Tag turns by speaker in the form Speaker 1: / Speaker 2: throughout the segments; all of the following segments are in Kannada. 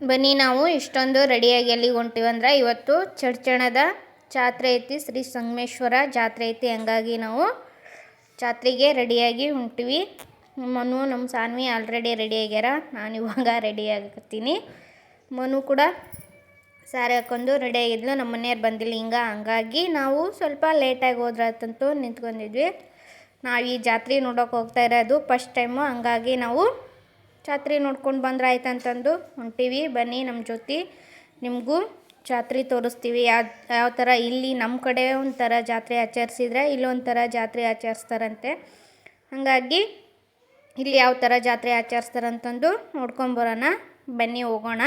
Speaker 1: ಬನ್ನಿ ನಾವು ಇಷ್ಟೊಂದು ರೆಡಿಯಾಗಿ ಎಲ್ಲಿಗೆ ಹೊಂಟಿವಂದ್ರೆ ಇವತ್ತು ಚಡ್ಚಣದ ಜಾತ್ರೆ ಐತಿ, ಶ್ರೀ ಸಂಗಮೇಶ್ವರ ಜಾತ್ರೆ ಐತಿ. ಹಂಗಾಗಿ ನಾವು ಜಾತ್ರೆಗೆ ರೆಡಿಯಾಗಿ ಹೊಂಟಿವಿ. ಮನು ನಮ್ಮ ಸಾನ್ವಿ ಆಲ್ರೆಡಿ ರೆಡಿ ಆಗ್ಯಾರ. ನಾನು ಇವಾಗ ರೆಡಿ ಆಗತ್ತೀನಿ ಮನು ಕೂಡ ಸ್ಯಾರಿ ಹಾಕೊಂಡು ರೆಡಿ ಆಗಿದ್ಲು. ನಮ್ಮ ಮನೆಯವ್ರು ಬಂದಿಲ್ಲ ಹಿಂಗೆ, ಹಂಗಾಗಿ ನಾವು ಸ್ವಲ್ಪ ಲೇಟಾಗಿ ಹೋದ್ರಾತಂತೂ ನಿಂತ್ಕೊಂಡಿದ್ವಿ. ನಾವು ಈ ಜಾತ್ರೆ ನೋಡೋಕೆ ಹೋಗ್ತಾ ಇರೋದು ಫಸ್ಟ್ ಟೈಮು ಹಂಗಾಗಿ ನಾವು ಜಾತ್ರೆ ನೋಡ್ಕೊಂಡು ಬಂದ್ರೆ ಆಯ್ತು ಹೊಂಟೀವಿ. ಬನ್ನಿ ನಮ್ಮ ಜೊತೆ ನಿಮಗೂ ಜಾತ್ರೆ ತೋರಿಸ್ತೀವಿ. ಯಾವ ಯಾವ ಥರ ಇಲ್ಲಿ ನಮ್ಮ ಕಡೆ ಒಂಥರ ಜಾತ್ರೆ ಆಚರಿಸಿದ್ರೆ ಇಲ್ಲೊಂಥರ ಜಾತ್ರೆ ಆಚರಿಸ್ತಾರಂತೆ. ಹಾಗಾಗಿ ಇಲ್ಲಿ ಯಾವ ಥರ ಜಾತ್ರೆ ಆಚರಿಸ್ತಾರಂತಂದು ನೋಡ್ಕೊಂಬರೋಣ ಬನ್ನಿ ಹೋಗೋಣ.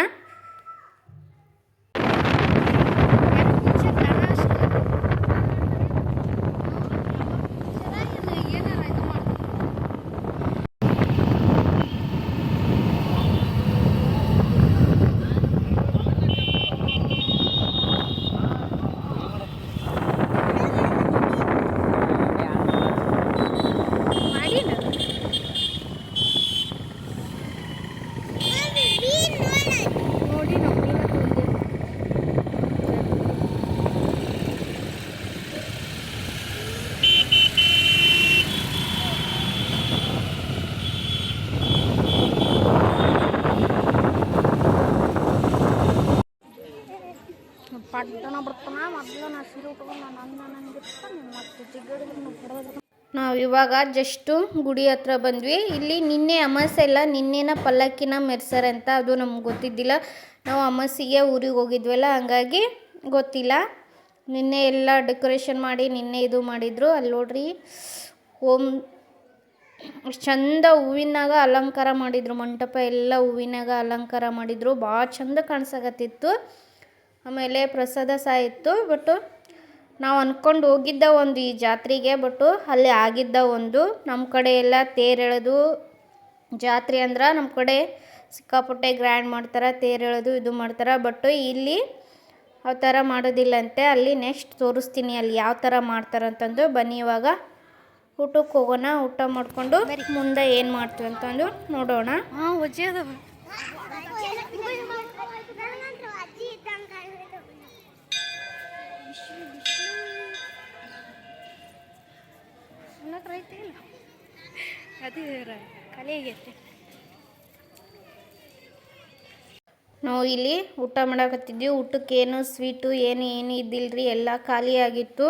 Speaker 1: ನಾವು ಇವಾಗ ಜಸ್ಟು ಗುಡಿ ಹತ್ರ ಬಂದ್ವಿ. ಇಲ್ಲಿ ನಿನ್ನೆ ಅಮಾಸೆ ಎಲ್ಲ ನಿನ್ನೆನ ಪಲ್ಲಕ್ಕಿನ ಮೆರ್ಸರ್ ಅಂತ ಅದು ನಮ್ಗೆ ಗೊತ್ತಿದ್ದಿಲ್ಲ. ನಾವು ಅಮಾಸಿಗೆ ಊರಿಗೆ ಹೋಗಿದ್ವಲ್ಲ, ಹಂಗಾಗಿ ಗೊತ್ತಿಲ್ಲ. ನಿನ್ನೆ ಎಲ್ಲ ಡೆಕೋರೇಷನ್ ಮಾಡಿ ನಿನ್ನೆ ಇದು ಮಾಡಿದ್ರು. ಅಲ್ಲಿ ನೋಡ್ರಿ ಓಮ್ ಚಂದ ಹೂವಿನಾಗ ಅಲಂಕಾರ ಮಾಡಿದ್ರು. ಮಂಟಪ ಎಲ್ಲ ಹೂವಿನಾಗ ಅಲಂಕಾರ ಮಾಡಿದ್ರು. ಭಾಳ ಚಂದ ಕಾಣಿಸಕತ್ತಿತ್ತು. ಆಮೇಲೆ ಪ್ರಸಾದ ಸಹ ಇತ್ತು ಬಟ್ಟು ನಾವು ಅಂದ್ಕೊಂಡು ಹೋಗಿದ್ದ ಒಂದು ಈ ಜಾತ್ರೆಗೆ ಬಟ್ಟು ಅಲ್ಲಿ ಆಗಿದ್ದ ಒಂದು ನಮ್ಮ ಕಡೆ ಎಲ್ಲ ತೇರೆಳೆದು ಜಾತ್ರೆ ಅಂದ್ರೆ ನಮ್ಮ ಕಡೆ ಸಿಕ್ಕಾಪಟ್ಟೆ ಗ್ರ್ಯಾಂಡ್ ಮಾಡ್ತಾರೆ, ತೇರೆಳೆದು ಇದು ಮಾಡ್ತಾರೆ. ಬಟ್ಟು ಇಲ್ಲಿ ಆ ಥರ ಮಾಡೋದಿಲ್ಲಂತೆ. ಅಲ್ಲಿ ನೆಕ್ಸ್ಟ್ ತೋರಿಸ್ತೀನಿ ಅಲ್ಲಿ ಯಾವ ಥರ ಮಾಡ್ತಾರಂತಂದು ಬನ್ನಿ ಇವಾಗ ಊಟಕ್ಕೆ ಹೋಗೋಣ. ಊಟ ಮಾಡಿಕೊಂಡು ಮುಂದೆ ಏನು ಮಾಡ್ತೀವಿ ಅಂತಂದು ನೋಡೋಣ.
Speaker 2: ಹಾಂ ಅನ್ನಕ್ಕೆ ರೈತ ಇಲ್ಲ? ಅದು
Speaker 1: ನಾವು ಇಲ್ಲಿ ಊಟ ಮಾಡಕತ್ತಿದ್ವಿ ಊಟಕ್ಕೆ ಏನು ಸ್ವೀಟು, ಏನು ಏನು ಇದ್ದಿಲ್ಲರಿ ಎಲ್ಲ ಖಾಲಿಯಾಗಿತ್ತು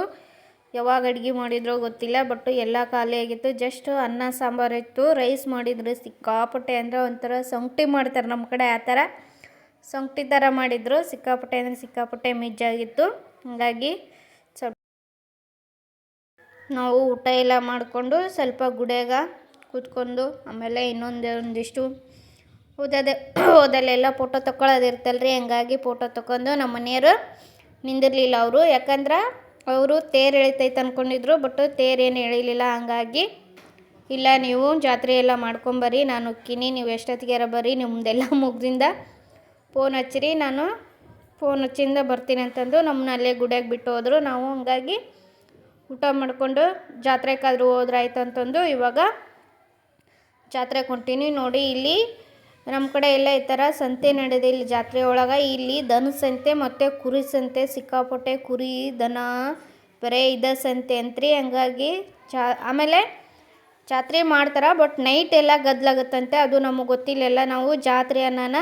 Speaker 1: ಯಾವಾಗ ಅಡುಗೆ ಮಾಡಿದ್ರೋ ಗೊತ್ತಿಲ್ಲ, ಬಟ್ ಎಲ್ಲ ಖಾಲಿಯಾಗಿತ್ತು ಜಸ್ಟ್ ಅನ್ನ, ಸಾಂಬಾರು ಇತ್ತು. ರೈಸ್ ಮಾಡಿದ್ರು. ಸಿಕ್ಕಾಪಟ್ಟೆ ಅಂದರೆ ಒಂಥರ ಸೊಂಕ್ಟಿ ಮಾಡ್ತಾರೆ ನಮ್ಮ ಕಡೆ ಆ ಥರ. ಸೊಂಕ್ಟಿ ಥರ ಮಾಡಿದ್ರು. ಸಿಕ್ಕಾಪಟ್ಟೆ ಅಂದರೆ ಸಿಕ್ಕಾಪಟ್ಟೆ ಮಿಜ್ಜಾಗಿತ್ತು. ಹಾಗಾಗಿ ನಾವು ಊಟ ಎಲ್ಲ ಮಾಡಿಕೊಂಡು ಸ್ವಲ್ಪ ಗುಡಿಯಾಗ ಕೂತ್ಕೊಂಡು ಆಮೇಲೆ ಇನ್ನೊಂದು ಒಂದಿಷ್ಟು ಓದೋದೆ ಓದಲ್ಲೆಲ್ಲ ಫೋಟೋ ತಗೊಳ್ಳೋದು ರೀ ಹಂಗಾಗಿ ಫೋಟೋ ತಗೊಂಡು ನಮ್ಮ ಮನೆಯವರು ನಿಂದಿರಲಿಲ್ಲ ಅವರು. ಯಾಕಂದ್ರೆ ಅವರು ತೇರು ಎಳಿತೈತೆ ಅಂದ್ಕೊಂಡಿದ್ರು ಬಟ್ ತೇರೇನು ಎಳಿಲಿಲ್ಲ. ಹಂಗಾಗಿ ಇಲ್ಲ, ನೀವು ಜಾತ್ರೆ ಎಲ್ಲ ಮಾಡ್ಕೊಂಬರ್ರಿ ನಾನು ಹೋಗ್ತೀನಿ ನೀವು ಎಷ್ಟೊತ್ತಿಗೆರ ಬರ್ರಿ ನಿಮ್ಮದೆಲ್ಲ ಮುಗ್ದಿಂದ ಫೋನ್ ಹಚ್ಚಿರಿ. ನಾನು ಫೋನ್ ಹಚ್ಚಿಂದ ಬರ್ತೀನಿ ಅಂತಂದು ನಮ್ಮನ್ನ ಅಲ್ಲೇ ಗುಡಿಯಾಗ ಬಿಟ್ಟು ಹೋದರು. ನಾವು ಹಂಗಾಗಿ ಊಟ ಮಾಡಿಕೊಂಡು ಜಾತ್ರೆಗಾದ್ರೂ ಹೋದ್ರಾಯ್ತು ಅಂತಂದು ಇವಾಗ ಜಾತ್ರೆಗೆ ಹೊಂಟೀನಿ. ನೋಡಿ, ಇಲ್ಲಿ ನಮ್ಮ ಕಡೆ ಎಲ್ಲ ಈ ಥರ ಸಂತೆ ನಡೆದಿದೆ. ಇಲ್ಲಿ ಜಾತ್ರೆ ಒಳಗೆ ಇಲ್ಲಿ ದನ ಸಂತೆ ಮತ್ತು ಕುರಿ ಸಂತೆ, ಸಿಕ್ಕಾಪಟ್ಟೆ ಕುರಿ, ದನ, ಬರೀ ಇದ ಸಂತೆ ಅಂತ್ರಿ. ಹಂಗಾಗಿ ಚಾ ಆಮೇಲೆ ಜಾತ್ರೆ ಮಾಡ್ತಾರೆ, ಬಟ್ ನೈಟ್ ಎಲ್ಲ ಗದ್ಲಾಗುತ್ತಂತೆ. ಅದು ನಮಗೆ ಗೊತ್ತಿಲ್ಲ. ನಾವು ಜಾತ್ರೆ ಅನ್ನನ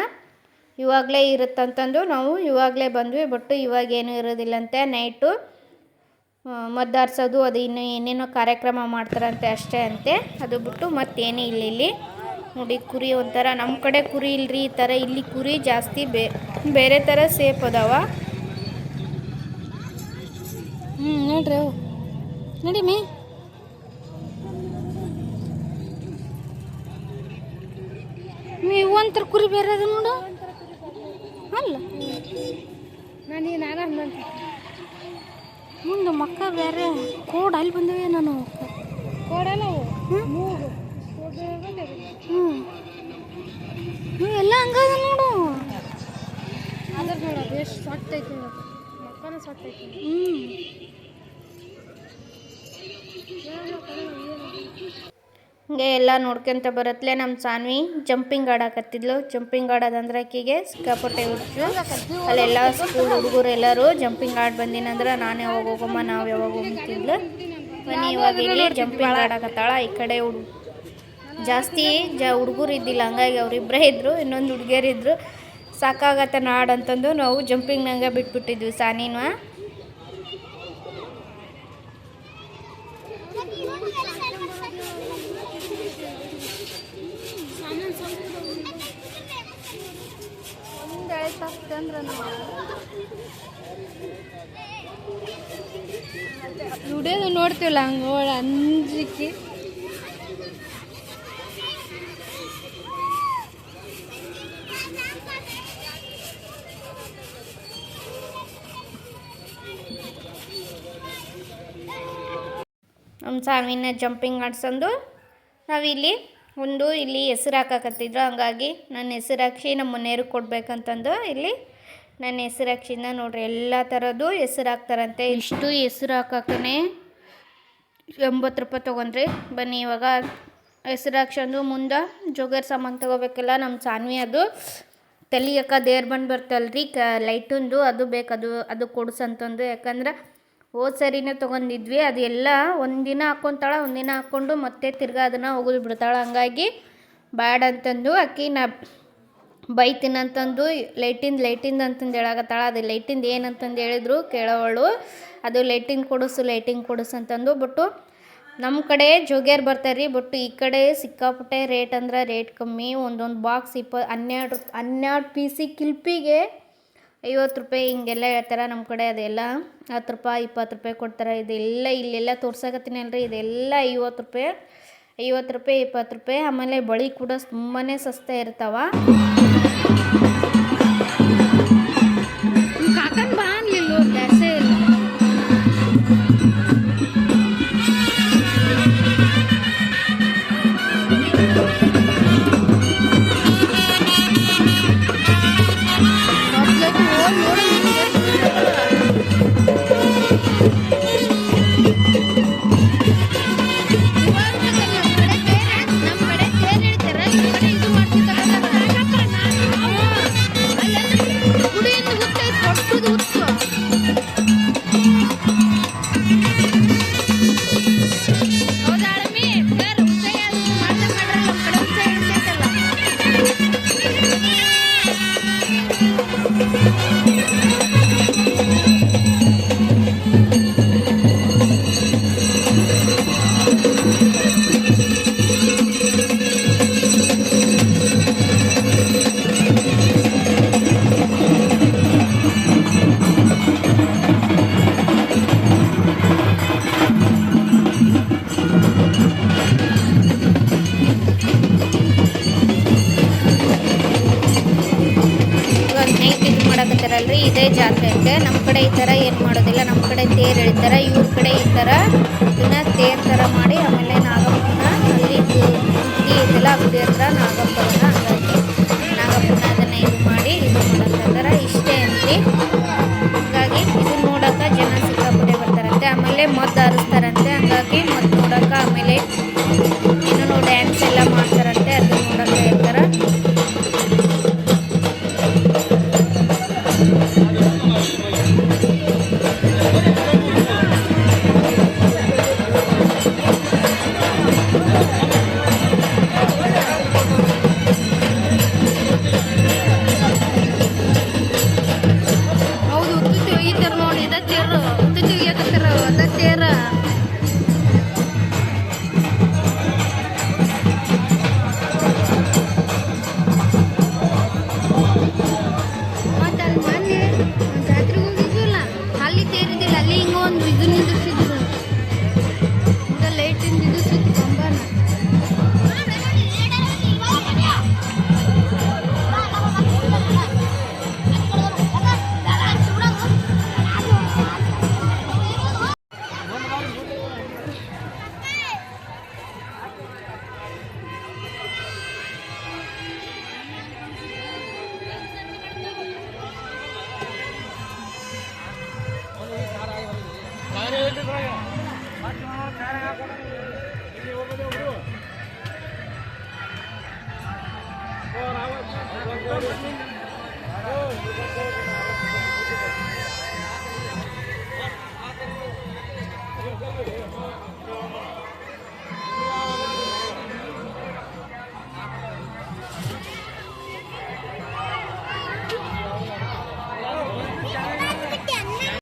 Speaker 1: ಇವಾಗಲೇ ಇರುತ್ತಂತಂದು ನಾವು ಇವಾಗಲೇ ಬಂದ್ವಿ, ಬಟ್ ಇವಾಗೇನು ಇರೋದಿಲ್ಲಂತೆ. ನೈಟು ಮದ್ದಾರ್ಸೋದು, ಅದು ಇನ್ನು ಏನೇನೋ ಕಾರ್ಯಕ್ರಮ ಮಾಡ್ತಾರಂತೆ ಅಷ್ಟೇ ಅಂತೆ. ಅದು ಬಿಟ್ಟು ಮತ್ತೇನೂ ಇಲ್ಲ ಇಲ್ಲಿ. ನೋಡಿ, ಕುರಿ ಒಂಥರ ನಮ್ಮ ಕಡೆ ಕುರಿ ಇಲ್ರಿ, ಈ ಥರ ಇಲ್ಲಿ ಕುರಿ ಜಾಸ್ತಿ ಬೇ, ಬೇರೆ ಥರ ಸೇಫ್ ಅದಾವ.
Speaker 2: ಹ್ಞೂ ನೋಡ್ರಿ ನೋಡಿ ಮೇ. ಒಂಥರ ಕುರಿ ಬೇರೆ ಅದ ನೋಡು. ಅಲ್ಲ. ನಾನು ನಾನು ಮುಂದೆ ಮಕ್ಕ ಬೇರೆ ಕೋಡ್ ಅಲ್ಲಿ ಬಂದವೆ ನಾನು. ಕೋಡಲ್ಲ ಹ್ಞೂ ಹ್ಞೂ ಎಲ್ಲ ಹಂಗದ ನೋಡು. ಅದ್ರ ನೋಡ ಎಷ್ಟು ಸೊಟ್ಟ ಐತಿ ನೋಡು. ಮಕ್ಕನ ಸೊಟ್ಟ ಐತಿ. ಹ್ಞೂ
Speaker 1: ಹಂಗೆ ಎಲ್ಲ ನೋಡ್ಕೊಂತ ಬರತ್ಲೆ ನಮ್ಮ ಸಾನ್ವಿ. ಜಂಪಿಂಗ್ ಆಡಕತ್ತಿದ್ಲು ಜಂಪಿಂಗ್ ಆಡೋದಂದ್ರೆ ಆಕಿಗೆ ಸಿಕ್ಕಾಪಟ್ಟೆ ಹುಚ್ಚು. ಅಲ್ಲೆಲ್ಲ ಸ್ಕೂಲ್ ಹುಡುಗರು ಎಲ್ಲರೂ ಜಂಪಿಂಗ್ ಆಡ್ ಬಂದಿನಂದ್ರೆ ನಾನು ಯಾವಾಗ ಹೋಗಮ್ಮ, ನಾವು ಯಾವಾಗ ಹೋಗ್ತಿದ್ಲು. ಮನೆ ಇವಾಗ ಇಲ್ಲಿ ಜಂಪಿಂಗ್ ಆಡಕತ್ತಾಳ ಈ ಕಡೆ ಹುಡು, ಜಾಸ್ತಿ ಜ ಹುಡುಗರು ಇದ್ದಿಲ್ಲ. ಹಂಗಾಗಿ ಅವರಿಬ್ಬರೇ ಇದ್ದರು ಇನ್ನೊಂದು ಹುಡುಗಿಯರಿದ್ರು ಸಾಕಾಗತ್ತೆ ನಾಡಂತಂದು ನಾವು ಜಂಪಿಂಗ್ನಂಗೆ ಬಿಟ್ಬಿಟ್ಟಿದ್ವಿ ಸಾನಿನ
Speaker 2: ಒಂದು ವಿಡಿಯೋದು ನೋಡ್ತೀವಲ್ಲ ಹಂಗೋಳ ಅಂಜಿಕೆ.
Speaker 1: ನಮ್ಮ ಸಾವಿನ ಜಂಪಿಂಗ್ ಆಡ್ಸಂದು ನಾವಿಲ್ಲಿ ಒಂದು ಇಲ್ಲಿ ಹೆಸರು ಹಾಕಕತ್ತಿದ್ರು. ಹಂಗಾಗಿ ನನ್ನ ಹೆಸರು ಹಾಕಿ ನಮ್ಮ ಮನೆಯವ್ರಿಗೆ ಕೊಡ್ಬೇಕಂತಂದು ಇಲ್ಲಿ ನನ್ನ ಹೆಸರು ಹಾಕ್ಸಿಂದ ನೋಡ್ರಿ. ಎಲ್ಲ ಥರದ್ದು ಹೆಸರು ಹಾಕ್ತಾರಂತೆ. ಇಷ್ಟು ಹೆಸರು ಹಾಕಕ್ಕೇ ಎಂಬತ್ತು ರೂಪಾಯಿ ತೊಗೊಂಡ್ರಿ. ಬನ್ನಿ, ಇವಾಗ ಹೆಸರು ಹಾಕ್ಸಂದು ಮುಂದೆ ಜೋಗರ್ ಸಾಮಾನು ತೊಗೋಬೇಕಲ್ಲ, ನಮ್ಮ ಸಾನ್ವಿ ಅದು. ತಲಿಯಕ್ಕ ದೇವ್ರ ಬಂದು ಬರ್ತಲ್ರಿ, ಕ ಲೈಟಿಂದು ಅದು ಬೇಕದು ಅದು ಕೊಡ್ಸಂತಂದು. ಯಾಕಂದ್ರೆ ಹೋದ ಸರಿನೇ ತೊಗೊಂಡಿದ್ವಿ. ಅದೆಲ್ಲ ಒಂದಿನ ಹಾಕ್ಕೊಂತಾಳ ಒಂದಿನ ಹಾಕ್ಕೊಂಡು ಮತ್ತೆ ತಿರ್ಗಾ ಅದನ್ನು ಒಗೆದು ಬಿಡ್ತಾಳೆ. ಹಂಗಾಗಿ ಬ್ಯಾಡ ಅಂತಂದು ಅಕ್ಕಿ, ನಾ ಬೈತೀನಂತಂದು ಲೈಟಿಂದ ಲೈಟಿಂದ ಅಂತಂದು ಹೇಳಕತ್ತಾಳ. ಅದು ಲೈಟಿಂದ ಏನಂತಂದು ಹೇಳಿದ್ರು ಕೇಳೋವಳು. ಅದು ಲೈಟಿಂಗ್ ಕೊಡಿಸು ಲೈಟಿಂಗ್ ಕೊಡಿಸು ಅಂತಂದು ಬಟ್ಟು ನಮ್ಮ ಕಡೆ ಜೋಗ್ಯಾರ್ ಬರ್ತಾರೆ ರೀ ಬಟ್ ಈ ಕಡೆ ಸಿಕ್ಕಾಪಟ್ಟೆ ರೇಟ್ ಅಂದ್ರೆ ರೇಟ್ ಕಮ್ಮಿ. ಒಂದೊಂದು ಬಾಕ್ಸ್ ಇಪ್ಪ ಹನ್ನೆರಡು ಹನ್ನೆರಡು ಪೀಸಿಗೆ ಕಿಲ್ಪಿಗೆ ಐವತ್ತು ರೂಪಾಯಿ ಹಿಂಗೆಲ್ಲ ಹೇಳ್ತಾರೆ ನಮ್ಮ ಕಡೆ ಅದೆಲ್ಲ. ಹತ್ತು ರೂಪಾಯಿ, ಇಪ್ಪತ್ತು ರೂಪಾಯಿ ಕೊಡ್ತಾರೆ. ಇದೆಲ್ಲ ಇಲ್ಲೆಲ್ಲ ತೋರ್ಸಕತ್ತೀನಿ ಅಲ್ರಿ. ಇದೆಲ್ಲ ಐವತ್ತು ರೂಪಾಯಿ ಐವತ್ತು ರೂಪಾಯಿ, ಇಪ್ಪತ್ತು ರೂಪಾಯಿ. ಆಮೇಲೆ ಬಳಿ ಕೂಡ ತುಂಬಾ ಸಸ್ತೆ ಇರ್ತಾವ. ಜಾತ್ರೆ ನಮ್ಮ ಕಡೆ ಈ ಥರ ಏನು ಮಾಡೋದಿಲ್ಲ. ನಮ್ಮ ಕಡೆ ತೇರು ಎಳಿತಾರೆ, ಇವ್ರ ಕಡೆ ಈ ಥರ ಇದನ್ನ ತೇರು ಥರ ಮಾಡಿ ಆಮೇಲೆ ನಾಗಪ್ಪನ ಅಲ್ಲಿ ಗುಡಿ ಆ ಗುಡಿ ಹತ್ರ ನಾಗಪ್ಪನ ಹಂಗಾಗಿ ನಾಗಪ್ಪನ ಅದನ್ನು ಇದು ಮಾಡಿ ಇದು ಮಾಡಕತ್ತಾರ ಇಷ್ಟೇ ಅಂತಿ. ಹಂಗಾಗಿ ಇದು ನೋಡೋಕೆ ಜನ ಸಿಕ್ಕಾಪಟ್ಟೆ ಬರ್ತಾರಂತೆ. ಆಮೇಲೆ ಮದ್ದು ಹಾರಿಸ್ತಾರಂತೆ ಹಂಗಾಗಿ ಮದ್ದು ನೋಡೋಕೆ ಆಮೇಲೆ